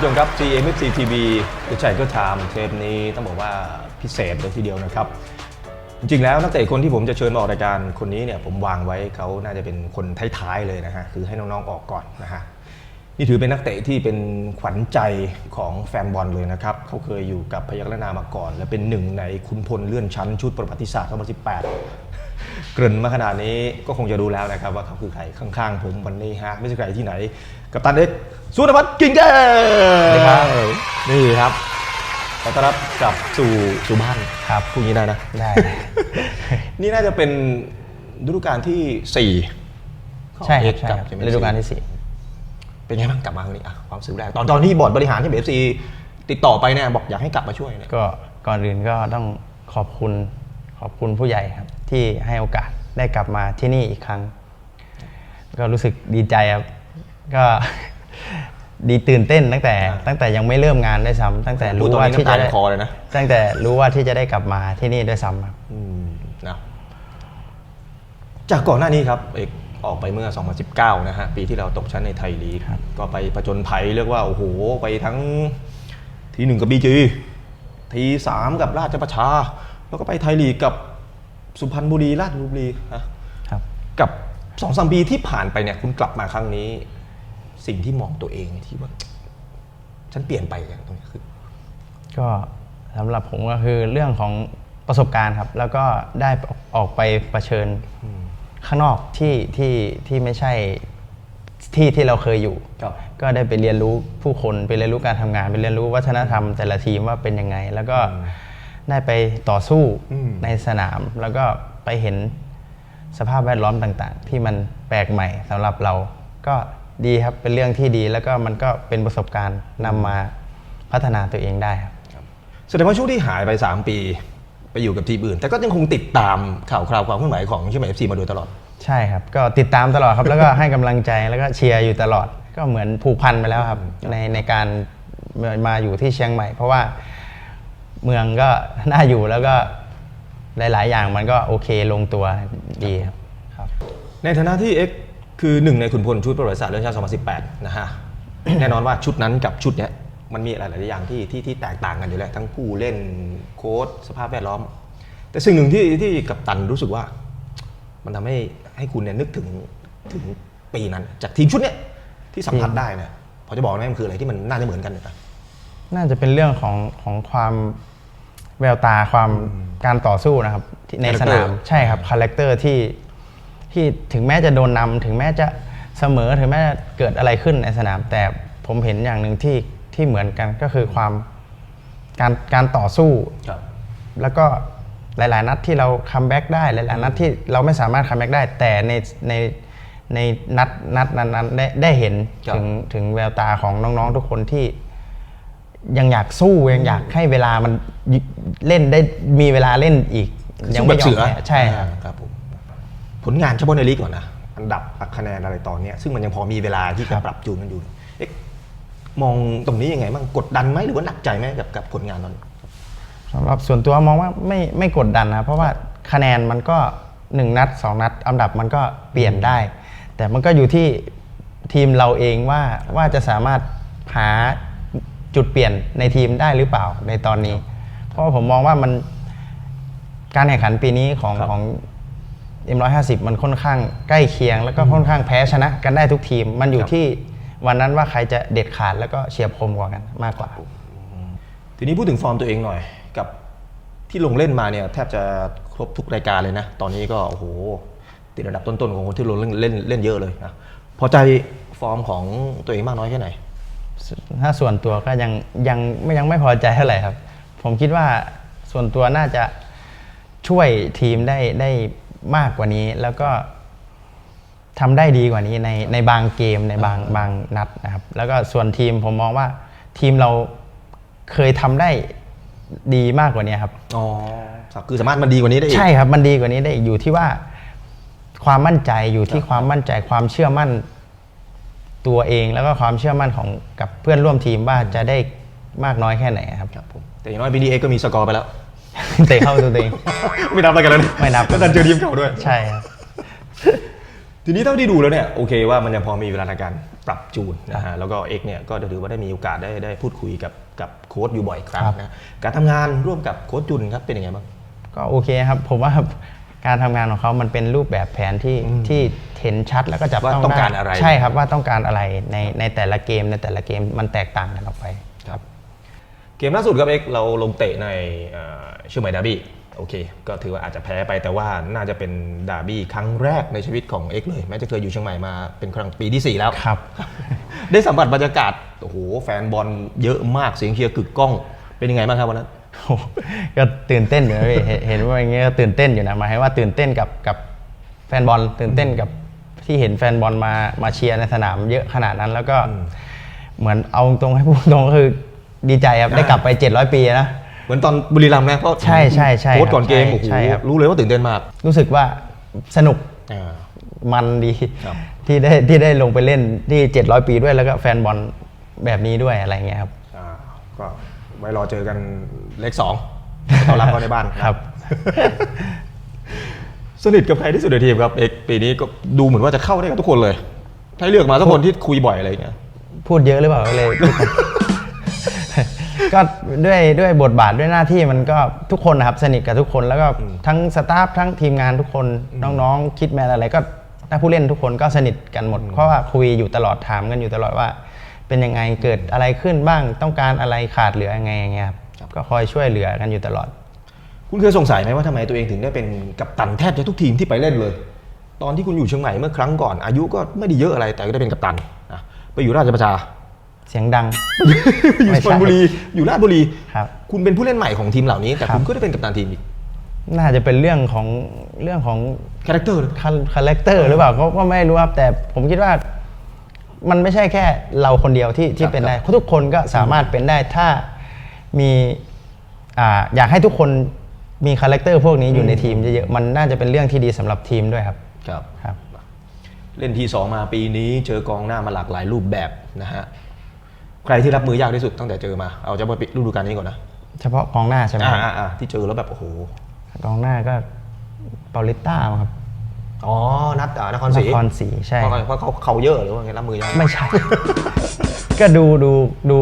ผู้ชมครับ GMFC TV หรือชัยก็ไทม์เทปนี้ต้องบอกว่าพิเศษเลยทีเดียวนะครับ จริงๆแล้วนักเตะคนที่ผมจะเชิญมาออกรายการคนนี้เนี่ยผมวางไว้เขาน่าจะเป็นคนท้ายๆเลยนะฮะคือให้น้องๆออกก่อนนะฮะนี่ถือเป็นนักเตะที่เป็นขวัญใจของแฟนบอลเลยนะครับเขาเคยอยู่กับพยัคฆ์นามาก่อน และเป็นหนึ่งในคุณพลเลื่อนชั้นชุดประวัติศาสตร์2018 เกริ่นมาขนาดนี้ก็คงจะรู้แล้วนะครับว่าเขาคือใครข้างๆ ผมวันนี้ฮะไม่ใช่ใครที่ไหน กับตันเอกสุนวัฒน์กิ่งแก้วสวัสดีครับนี่ครับขอต้อนรับกลับสู่สู่บ้านครับพูดอย่างนี้ได้นะได้ นี่น่าจะเป็นฤดูกาลที่สี่ของใช่คเอรับกใช่กับครับใช่ไหมฤดูกาลที่สี่เป็นไงบ้างกลับมาครั้งนี้อะความรู้สึกแรกตอนตอนที่บอร์ดบริหารที่เอฟซีติดต่อไปเนี่ยบอกอยากให้กลับมาช่วยเนี่ยก็ก่อนอื่นก็ต้องขอบคุณขอบคุณผู้ใหญ่ครับ ที่ให้โอกาสได้กลับมาที่นี่อีกครั้ง ก็รู้สึกดีใจครับ ก็ดีตื่นเต้นตั้งแต่ ตั้งแต่ยังไม่เริ่มงานได้วยซ้ำตั้งแต่พูดรู้ตอนว่านี้ที่น้ำตาจะในได้คอเลยนะตั้งแต่รู้ว่าที่จะได้กลับมาที่นี่ด้วยซ้ำครับอืมนะจากก่อนหน้านี้ครับเอกออกไปเมื่อ 2019 นะฮะปีที่เราตกชั้นในไทยลีกก็ไปประจนภัยเรียกว่าโอ้โหไปทั้งทีหนึ่งกับบีจีทีสามกับราชประชา แล้วก็ไปไทยลีกกับสุพรรณบุรีราชบุรีฮะครับกับสองสามปีที่ผ่านไปเนี่ยคุณกลับมาครั้งนี้ สิ่งที่มองตัวเองที่ว่า ฉันเปลี่ยนไปอย่างตรงนี้คือ ก็สำหรับผมก็คือเรื่องของประสบการณ์ครับ แล้วก็ได้ออกไปเผชิญข้างนอกที่ที่ที่ไม่ใช่ที่ที่เราเคยอยู่ ครับก็ได้ไปเรียนรู้ผู้คนไปเรียนรู้การทำงานไปเรียนรู้วัฒนธรรมแต่ละทีมว่าเป็นยังไง แล้วก็ได้ไปต่อสู้อืม ในสนาม แล้วก็ไปเห็นสภาพแวดล้อมต่าง ๆ ที่มันแปลกใหม่สำหรับเราก็ ดีครับเป็นเรื่องที่ดีแล้วก็มันก็เป็นประสบการณ์นำมาพัฒนาตัวเองได้ครับ แสดงว่าช่วงที่หายไป 3 ปี ไปอยู่กับทีมอื่น แต่ก็ยังคงติดตามข่าวคราวความเคลื่อนไหวของเชียงใหม่เอฟซีมาโดยตลอด ใช่ครับ ก็ติดตามตลอดครับ แล้วก็ให้กำลังใจแล้วก็เชียร์อยู่ตลอด ก็เหมือนผูกพันไปแล้วครับ ในในการมาอยู่ที่เชียงใหม่ เพราะว่าเมืองก็น่าอยู่แล้วก็หลาย ๆ อย่างมันก็โอเคลงตัวดีครับครับในฐานะที่เอ็ก คือหนึ่งในขุนพลชุดประวัติศาสตร์เรื่องชาติ2018 นะฮะ แน่นอนว่าชุดนั้นกับชุดเนี้ยมันมีหลายๆอย่างที่ที่ที่แตกต่างกันอยู่แล้วทั้งผู้เล่นโค้ชสภาพแวดล้อม แต่สิ่งหนึ่งที่ที่กับตันรู้สึกว่า มันทำให้ให้คุณเนี่ยนึกถึงถึงปีนั้น จากทีมชุดเนี้ยที่สัมผัสได้เนี่ยพอจะบอกได้ไหมมันคืออะไรที่มันน่าจะเหมือนกันเนี่ยนะน่าจะเป็นเรื่องของของความแววตาความการต่อสู้นะครับที่ในสนาม Character ใช่ครับคาแรคเตอร์ที่ ที่ถึงแม้จะโดนนำถึงแม้จะเสมอถึงแม้จะเกิดอะไรขึ้นในสนาม แต่ผมเห็นอย่างหนึ่งที่ที่เหมือนกันก็คือความการการต่อสู้ครับแล้วก็หลาย ๆ นัดที่เราคัมแบ็กได้หลาย ๆ นัดที่เราไม่สามารถคัมแบ็กได้ แต่ในในในนัดนัดนั้นๆได้ได้เห็นครับถึงถึงแววตาของน้อง ๆ ทุกคนที่ยังอยากสู้ยังอยากให้เวลามันเล่นได้มีเวลาเล่นอีก ยังไม่ยอมแพ้ใช่ครับครับ ผลงานเฉพาะในลีกก่อนนะอันดับคะแนนอะไรตอนนี้ซึ่งมันยังพอมีเวลาที่จะปรับจูนกันอยู่เอ๊ะมองตรงนี้ยังไงบ้างกดดันไหมหรือว่าหนักใจไหมกับกับผลงานตอนสำหรับส่วนตัวมองว่าไม่ไม่กดดันนะเพราะว่าคะแนนมันก็หนึ่งนัดสองนัด อันดับมันก็เปลี่ยนได้ แต่มันก็อยู่ที่ทีมเราเองว่าว่าจะสามารถหาจุดเปลี่ยนในทีมได้หรือเปล่าในตอนนี้ เพราะผมมองว่ามันการแข่งขันปีนี้ของของ M150 มันค่อนข้างใกล้เคียง แล้วก็ค่อนข้างแพ้ชนะกันได้ทุกทีม มันอยู่ที่วันนั้นว่าใครจะเด็ดขาดแล้วก็เฉียบคมกว่ากันมากกว่า ทีนี้พูดถึงฟอร์มตัวเองหน่อย กับที่ลงเล่นมาเนี่ยแทบจะครบทุกรายการเลยนะ ตอนนี้ก็โอ้โหติดอันดับต้นๆของคนที่ลงเล่นเล่นเล่นเยอะเลยนะพอใจฟอร์มของตัวเองมากน้อยแค่ไหน ถ้าส่วนตัวก็ยังยังไม่ยังไม่พอใจเท่าไหร่ครับ ผมคิดว่าส่วนตัวน่าจะช่วยทีมได้ได้ มากกว่านี้แล้วก็ทำได้ดีกว่านี้ในในบางเกมในบางบางนัดนะครับ แล้วก็ส่วนทีมผมมองว่าทีมเราเคยทำได้ดีมากกว่านี้ครับ อ๋อคือสามารถมันดีกว่านี้ได้อีก ใช่ครับ มันดีกว่านี้ได้อยู่ที่ว่าความมั่นใจอยู่ที่ความมั่นใจความเชื่อมั่นตัวเอง แล้วก็ความเชื่อมั่นของกับเพื่อนร่วมทีมว่าจะได้มากน้อยแค่ไหนครับ ครับผมแต่อย่างน้อยปีนี้เอ็กก็มีสกอร์ไปแล้ว เตะเข้าตัวเอง ไม่นับแล้วกันแล้วไม่นับ แล้วดันเจอทีมเก่าด้วย ใช่ครับ ทีนี้เท่าที่ดูแล้วเนี่ยโอเคว่ามันยังพอมีเวลาในการปรับจูนนะฮะแล้วก็เอกเนี่ยก็ถือว่าได้มีโอกาสได้ได้พูดคุยกับกับโค้ชอยู่บ่อยครั้งครับ นะการทำงานร่วมกับโค้ชจุนครับเป็นยังไงบ้าง ก็โอเคครับ ผมว่าการทำงานของเขามันเป็นรูปแบบแผนที่ที่เห็นชัดแล้วก็จับว่าต้องต้องได้การอะไร ใช่ครับว่าต้องการอะไรในในแต่ละเกมในแต่ละเกมมันแตกต่างกันออกไปครับ เกมล่าสุดครับเอกเราลงเตะในเอ่อเชื่อไหมดาร์บี้โอเค ก็ถือว่าอาจจะแพ้ไปแต่ว่าน่าจะเป็นดาร์บี้ครั้งแรกในชีวิตของเอกเลยแม้จะเคยอยู่เชียงใหม่มาเป็นครั้งปีที่ 4 แล้วครับ ได้สัมผัสบรรยากาศโอ้โหแฟนบอลเยอะมากเสียงเชียร์กึกก้องเป็นยังไงบ้างครับวันนั้นโอ้โหก็ตื่นเต้นอยู่นะพี่เห็นเห็นว่าอย่างเงี้ยก็ตื่นเต้นอยู่นะหมายความว่าตื่นเต้นกับกับแฟนบอลตื่นเต้นกับที่เห็นแฟนบอลมามาเชียร์ในสนามเยอะขนาดนั้นแล้วก็เหมือนเอาตรงให้พูดตรงก็คือ ดีใจครับ ได้กลับไป 700 ปีนะ เหมือนตอนบุรีรัมย์นะเพราะใช่ใช่ใช่โค้ชก่อนเกมใช่โอ้โหใช่ครับ รู้เลยว่าตื่นเต้นมาก รู้สึกว่าสนุกอ่า มันดีครับ ที่ได้ที่ได้ลงไปเล่นที่ 700 ปีด้วยแล้วก็แฟนบอลแบบนี้ด้วยอะไรเงี้ยครับ อ่าก็ไว้รอเจอกันเลขสองต้อนรับเขาในบ้านนะครับ สนิทกับใครที่สุดในทีมครับเอกปีนี้ก็ดูเหมือนว่าจะเข้าได้กับทุกคนเลย ถ้าให้เลือกมาสักคนที่คุยบ่อยอะไรอย่างเงี้ย พูดเยอะหรือเปล่าก็เลย ก็ด้วยด้วยบทบาทด้วยหน้าที่มันก็ทุกคนนะครับสนิทกับทุกคนแล้วก็ทั้งสตาฟทั้งทีมงานทุกคนน้องๆ คิดแมนอะไรก็ถ้าผู้เล่นทุกคนก็สนิทกันหมด เพราะว่าคุยอยู่ตลอดถามกันอยู่ตลอดว่า เป็นยังไงเกิดอะไรขึ้นบ้างต้องการอะไรขาดเหลือยังไงอย่างเงี้ยครับก็คอยช่วยเหลือกันอยู่ตลอด คุณเคยสงสัยไหมว่าทำไมตัวเองถึงได้เป็นกัปตันแทบจะทุกทีมที่ไปเล่นเลย ตอนที่คุณอยู่เชียงใหม่เมื่อครั้งก่อนอายุก็ไม่ได้เยอะอะไรแต่ก็ได้เป็นกัปตันนะไปอยู่ราชประชา เสียงดัง อยู่ไม่ชใช่ลบุรี อยู่ราชบุรี ครับ คุณเป็นผู้เล่นใหม่ของทีมเหล่านี้ แต่ครับคุณก็ได้เป็นกัปตันทีมอีก น่าจะเป็นเรื่องของเรื่องของคาแรคเตอร์คาแรคเตอร์หรือเปล่าก็ก็ไม่รู้ครับ แต่ผมคิดว่ามันไม่ใช่แค่เราคนเดียวที่ที่เป็นได้ทุกคนก็สามารถเป็นได้ถ้ามีอ่าอยากให้ทุกคนมีคาแรคเตอร์พวกนี้อยู่ในทีมเยอะๆมันน่าจะเป็นเรื่องที่ดีสำหรับทีมด้วยครับ ครับครับ เล่นทีสองมาปีนี้เจอกองหน้ามาหลากหลายรูปแบบนะฮะ ใครที่รับมือยากที่สุดตั้งแต่เจอมา เอาจะมาปิดฤดูกาลนี้ก่อนนะเฉพาะกองหน้าใช่ไหมอ่าครับอ่าอ่าที่เจอแล้วแบบโอ้โหกองหน้าก็เปาลิต้าครับ อ๋อ นัดอ่านครศรีนครศรีใช่ เพราะเพราะเขาเขาเยอะหรือว่าไงรับมือยากไม่ใช่ ก็ดูดูดู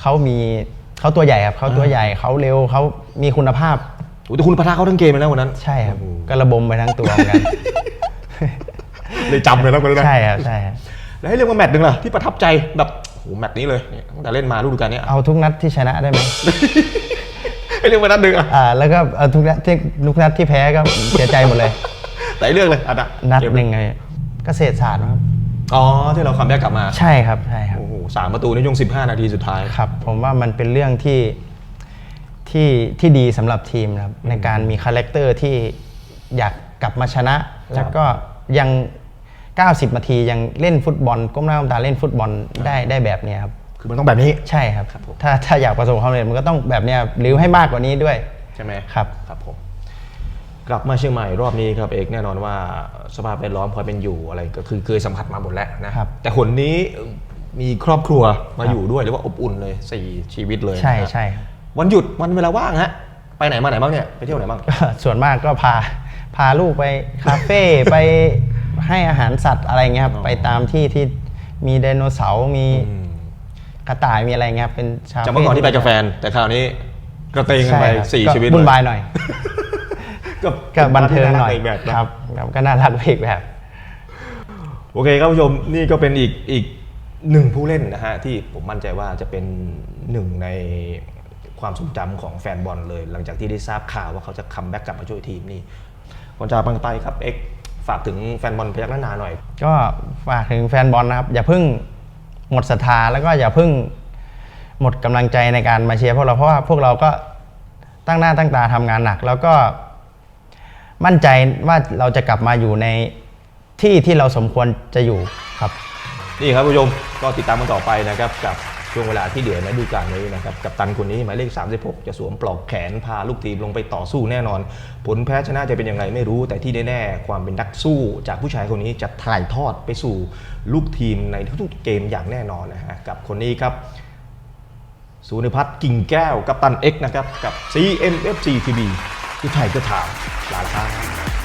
เขามีเขาตัวใหญ่ครับเขาตัวใหญ่เขาเร็วเขามีคุณภาพโอ้แต่คุณปะทะเขาทั้งเกมเลยนะวันนั้น ใช่ครับโอ้โหก็ระบมไปทั้งตัวเหมือนกันเลยจำเลยนะคนนั้นนะใช่ครับใช่ครับแล้วให้เรียกว่าแมตช์หนึ่งล่ะที่ประทับใจแบบโอ้โหแมตช์นี้เลยเนี่ยตั้งแต่เล่นมาฤดูกาลเนี้ยเอาทุกนัดที่ชนะได้ไหมให้เรียกว่านัดหนึ่งอะอ่าแล้วก็เอาทุกนัดที่ทุกนัดที่แพ้ก็เสียใจหมดเลย แต่ให้เลือกเลยอันน่ะนัดเกมหนึ่งเลยเกษตรศาสตร์ครับอ๋อที่เราคัมแบ็กกลับมาใช่ครับใช่ครับโอ้โหสามประตูในช่วง 15 นาทีสุดท้ายครับ ผมว่ามันเป็นเรื่องที่ที่ที่ดีสำหรับทีมนะครับในการมีคาแรคเตอร์ที่อยากกลับมาชนะ แล้วก็ยัง 90นาทียังเล่นฟุตบอลก้มหน้าก้มตาเล่นฟุตบอลได้ได้แบบเนี้ยครับ คือมันต้องแบบนี้ ใช่ครับ ครับผม ถ้าถ้าอยากประสบความสำเร็จมันก็ต้องแบบเนี้ยหรือให้มากกว่านี้ด้วย ใช่ไหมครับ ครับผม กลับมาเชียงใหม่รอบนี้ครับเอกแน่นอนว่าสภาพแวดล้อมความเป็นอยู่อะไรก็คือเคยสัมผัสมาหมดแล้วนะครับ แต่คนนี้มีครอบครัวมาอยู่ด้วยหรือว่าอบอุ่นเลยสี่ชีวิตเลยใช่นะครับใช่ครับ วันหยุดวันเวลาว่างฮะไปไหนมาไหนบ้างเนี่ยไปเที่ยวไหนบ้างก็ส่วนมากก็พาพาลูกไปคาเฟ่ ไป ให้อาหารสัตว์อะไรเงี้ยครับอ๋อไปตามที่ที่มีไดโนเสาร์มีอืมกระต่ายมีอะไรเงี้ยครับเป็นชาจากเมื่อก่อนที่ไปกับแฟน แต่คราวนี้กระเตงกันใช่ไปครับสี่ก็ชีวิตบุญเลบายหน่อยก็ก็บันเทิงหน่อยป็ภาพที่ารักใแบบนะครับครับก็น่ารักไปอีกแบบ โอเคครับผู้ชมนี่ก็เป็นอีกอีกหนึ่งผู้เล่นนะฮะที่ผมมั่นใจว่าจะเป็นหนึ่งในความทรงจำของแฟนบอลเลย หลังจากที่ได้ทราบข่าวว่าเขาจะคัมแบ็กกลับมาช่วยทีมนี่ก่อนจากบังไปครับเอ็ก ฝากถึงแฟนบอลพยักหน้านาหน่อย ก็ฝากถึงแฟนบอลนะครับ อย่าเพิ่งหมดศรัทธาแล้วก็อย่าเพิ่งหมดกำลังใจในการมาเชียร์พวกเราเพราะว่าพวกเราก็ตั้งหน้าตั้งตาทำงานหนัก แล้วก็มั่นใจว่าเราจะกลับมาอยู่ในที่ที่เราสมควรจะอยู่ครับ นี่ครับผู้ชมก็ติดตามกันต่อไปนะครับกับ ช่วงเวลาที่เดือดในฤดูกาลนี้นะครับกับตันคนนี้หมายเลข 36 จะสวมปลอกแขนพาลูกทีมลงไปต่อสู้แน่นอน ผลแพ้ชนะจะเป็นอย่างไรไม่รู้ แต่ที่แน่ๆความเป็นนักสู้จากผู้ชายคนนี้จะถ่ายทอดไปสู่ลูกทีมในทุกๆเกมอย่างแน่นอนนะฮะกับคนนี้ครับสุนิพัฒน์กิ่งแก้วกับตัน X นะครับกับ CMFC TV ที่ไทยก็ถามลาละครับ